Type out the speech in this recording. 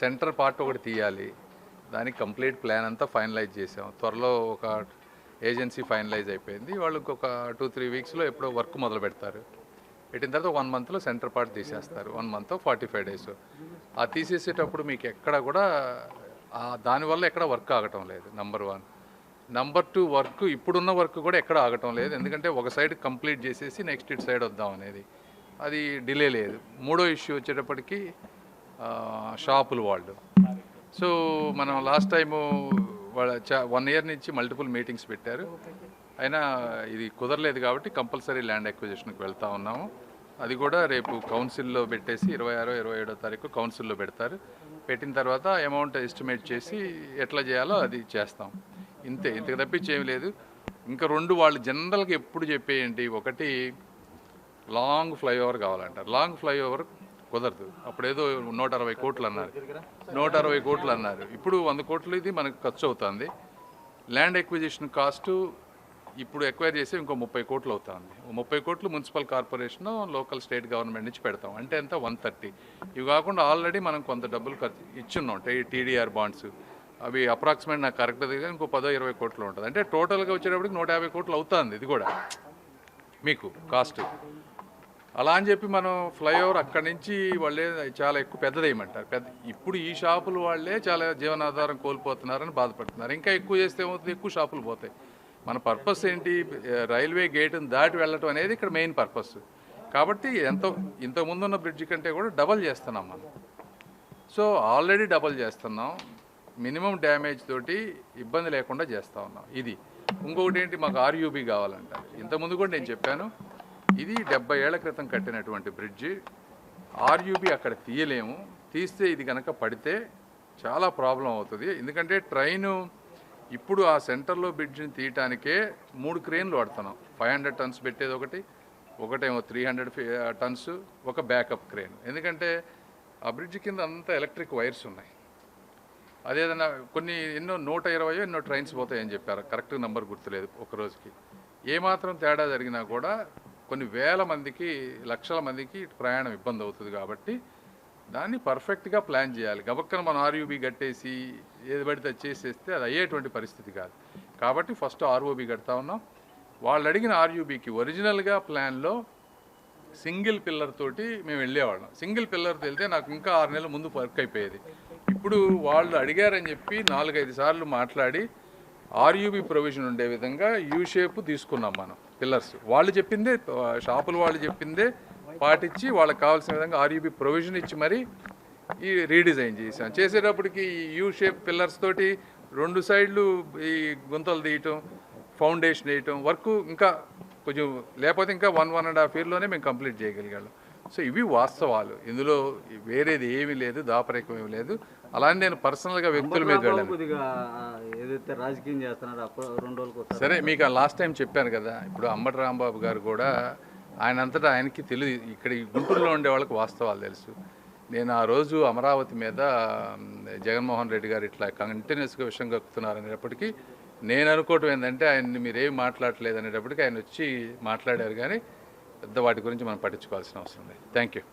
Centre part ఒకటి తీయాలి. దానికి కంప్లీట్ ప్లాన్ అంతా ఫైనలైజ్ చేసాం. త్వరలో ఒక ఏజెన్సీ ఫైనలైజ్ అయిపోయింది. వాళ్ళు ఇంకొక టూ త్రీ వీక్స్లో ఎప్పుడో వర్క్ మొదలు పెడతారు. పెట్టిన తర్వాత వన్ మంత్లో సెంటర్ పార్ట్ తీసేస్తారు. One month forty five days. ఆ తీసేసేటప్పుడు మీకు ఎక్కడ కూడా దానివల్ల ఎక్కడ వర్క్ ఆగటం లేదు number one. Number two work ఇప్పుడున్న వర్క్ కూడా ఎక్కడ ఆగటం లేదు. ఎందుకంటే ఒక సైడ్ కంప్లీట్ చేసేసి నెక్స్ట్ ఇటు సైడ్ వద్దాం అనేది. అది డిలే లేదు. మూడో ఇష్యూ వచ్చేటప్పటికి షాపులు వాళ్ళు. సో మనం లాస్ట్ టైము వాళ్ళ వన్ ఇయర్ నుంచి మల్టిపుల్ మీటింగ్స్ పెట్టారు. అయినా ఇది కుదరలేదు కాబట్టి కంపల్సరీ ల్యాండ్ అక్విజిషన్కి వెళ్తా ఉన్నాము. అది కూడా రేపు కౌన్సిల్లో పెట్టేసి ఇరవై ఆరో ఇరవై ఏడో తారీఖు కౌన్సిల్లో పెడతారు. పెట్టిన తర్వాత అమౌంట్ ఎస్టిమేట్ చేసి ఎట్లా చేయాలో అది చేస్తాం. ఇంతే ఇంతకు తప్పించి ఏమీ లేదు. ఇంకా రెండు వాళ్ళు జనరల్గా ఎప్పుడు చెప్పేయండి ఒకటి లాంగ్ ఫ్లైఓవర్ కావాలంటారు. లాంగ్ ఫ్లైఓవర్ కుదరదు. అప్పుడేదో నూట అరవై కోట్లు అన్నారు. నూట అరవై కోట్లు అన్నారు. ఇప్పుడు వంద కోట్లు ఇది మనకు ఖర్చు అవుతుంది. ల్యాండ్ ఎక్విజిషన్ కాస్ట్ ఇప్పుడు ఎక్వైర్ చేసి ఇంకో ముప్పై కోట్లు అవుతుంది. ముప్పై కోట్లు municipal corporation local state government నుంచి పెడతాం. అంటే ఎంత? One thirty. ఇవి కాకుండా ఆల్రెడీ మనం కొంత డబ్బులు ఖర్చు ఇచ్చున్నాం. TDR bonds. అవి అప్రాక్సిమేట్ నాకు కరెక్ట్ దగ్గర ఇంకో పదో ఇరవై కోట్లు ఉంటుంది. అంటే టోటల్గా వచ్చేటప్పటికి నూట యాభై కోట్లు అవుతుంది. ఇది కూడా. మీకు కాస్ట్. అలా అని చెప్పి మనం ఫ్లైఓవర్ అక్కడి నుంచి వాళ్ళే చాలా ఎక్కువ పెద్దదేయమంటారు. పెద్ద ఇప్పుడు ఈ షాపులు వాళ్ళే చాలా జీవనాధారం కోల్పోతున్నారని బాధపడుతున్నారు. ఇంకా ఎక్కువ చేస్తే ఏమవుతుంది? ఎక్కువ షాపులు పోతాయి. మన పర్పస్ ఏంటి? రైల్వే గేట్ని దాటి వెళ్ళటం అనేది ఇక్కడ మెయిన్ పర్పస్. కాబట్టి ఎంతో ఇంతకుముందు ఉన్న బ్రిడ్జ్ కంటే కూడా డబల్ చేస్తున్నాం మనం. సో ఆల్రెడీ డబల్ చేస్తున్నాం. మినిమం డ్యామేజ్ తోటి ఇబ్బంది లేకుండా చేస్తూ ఉన్నాం. ఇది. ఇంకొకటి ఏంటి? మాకు ఆర్యూబీ కావాలంట ఇంతకుముందు కూడా నేను చెప్పాను. ఇది డెబ్బై ఏళ్ళ క్రితం కట్టినటువంటి బ్రిడ్జి. ఆర్యూబీ అక్కడ తీయలేము. తీస్తే ఇది కనుక పడితే చాలా ప్రాబ్లం అవుతుంది. ఎందుకంటే ట్రైను ఇప్పుడు ఆ సెంటర్లో బ్రిడ్జిని తీయటానికే మూడు క్రేన్లు వాడుతున్నాం. ఫైవ్ హండ్రెడ్ టన్స్ పెట్టేది ఒకటి ఒకటేమో త్రీ హండ్రెడ్ టన్స్ ఒక బ్యాకప్ క్రేన్ ఎందుకంటే ఆ బ్రిడ్జ్ కింద అంతా ఎలక్ట్రిక్ వైర్స్ ఉన్నాయి. అదేదన్నా కొన్ని ఎన్నో నూట ఇరవై ఎన్నో ట్రైన్స్ పోతాయని చెప్పారు. కరెక్ట్ నెంబర్ గుర్తులేదు ఒక రోజుకి. ఏమాత్రం తేడా జరిగినా కూడా కొన్ని వేల మందికి లక్షల మందికి ప్రయాణం ఇబ్బంది అవుతుంది కాబట్టి దాన్ని పర్ఫెక్ట్గా ప్లాన్ చేయాలి. గబక్కన మనం ఆర్యూబీ కట్టేసి ఏది పడితే చేసేస్తే అది అయ్యేటువంటి పరిస్థితి కాదు. కాబట్టి ఫస్ట్ ఆర్ఓబీ కడతా ఉన్నాం. వాళ్ళు అడిగిన ఆర్యూబీకి ఒరిజినల్గా ప్లాన్లో సింగిల్ పిల్లర్ తోటి మేము వెళ్ళేవాళ్ళం. సింగిల్ పిల్లర్ వెళ్తే నాకు ఇంకా ఆరు నెలల ముందు వర్క్ అయిపోయేది. ఇప్పుడు వాళ్ళు అడిగారని చెప్పి నాలుగైదు సార్లు మాట్లాడి ఆర్యూబీ ప్రొవిజన్ ఉండే విధంగా యూ షేప్ తీసుకున్నాం మనం. పిల్లర్స్ వాళ్ళు చెప్పిందే షాపులు వాళ్ళు చెప్పిందే పాటించి వాళ్ళకి కావాల్సిన విధంగా ఆర్యూబీ ప్రొవిజన్ ఇచ్చి మరి ఈ రీడిజైన్ చేసాం చేసేటప్పటికి ఈ యూ షేప్ పిల్లర్స్ తోటి రెండు సైడ్లు ఈ గుంతలు తీయటం ఫౌండేషన్ వేయటం వర్క్ ఇంకా కొంచెం లేకపోతే ఇంకా వన్ వన్ అండ్ హాఫ్ ఇయర్లోనే మేము కంప్లీట్ చేయగలిగాళ్ళం. సో ఇవి వాస్తవాలు. ఇందులో వేరేది ఏమీ లేదు దాపరికం ఏమీ లేదు. అలానే నేను పర్సనల్గా వ్యక్తుల మీద వెళ్ళాను. ఏదైతే రాజకీయం చేస్తున్నారో రెండు రోజులకు సరే మీకు లాస్ట్ టైం చెప్పాను కదా ఇప్పుడు అంబటి రాంబాబు గారు కూడా ఆయన అంతటా ఆయనకి తెలియదు ఇక్కడ ఈ గుంటూరులో ఉండే వాళ్ళకి వాస్తవాలు తెలుసు. నేను ఆ రోజు అమరావతి మీద జగన్మోహన్ రెడ్డి గారు ఇట్లా కంటిన్యూస్గా విషయం కక్కుతున్నారు అనేటప్పటికీ నేను అనుకోవటం ఏంటంటే ఆయన్ని మీరేం మాట్లాడలేదు అనేటప్పటికీ ఆయన వచ్చి మాట్లాడారు. కానీ పెద్ద వాటి గురించి మనం పట్టించుకోవాల్సిన అవసరం లేదు. Thank you